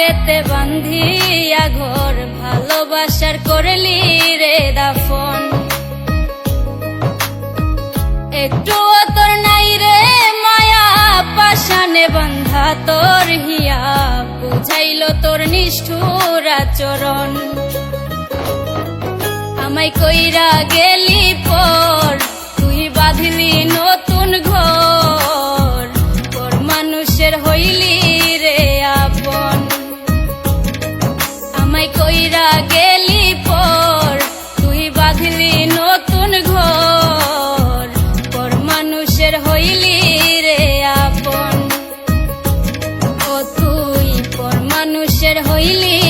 বুকেতে বান্ধিয়া ঘর, ভালোবাসার করলি রে দাফন। একটু তোর নাই রে মায়া পাশানে বান্ধা তোর হিয়া, বুঝাইল তোর নিষ্ঠুর আচরণ। আমায় কইরা গেলি পর, তুই বাঁধলি নতুন মানুষের হইলি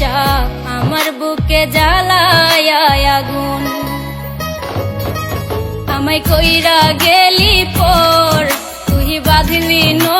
দিশা আমার বুকে জ্বালায় আগুন। আমায় কইরা গেলি পর তুই বাঁধলি নতুন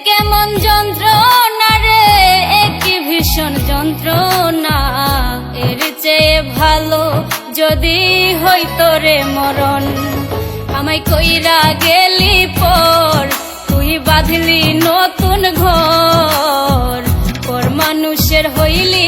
কেমন যন্ত্রণা রে, একই ভীষণ যন্ত্রণা। এর চেয়ে ভালো যদি হইতো রে মরণ। আমায় কইরা গেলি পর, তুই বাঁধলি নতুন ঘর। পর মানুষের হইলি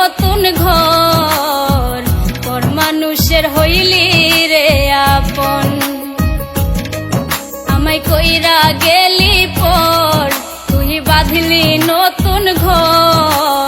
আমায় কইরা গেলি পর তুই বাঁধলি নতুন ঘর।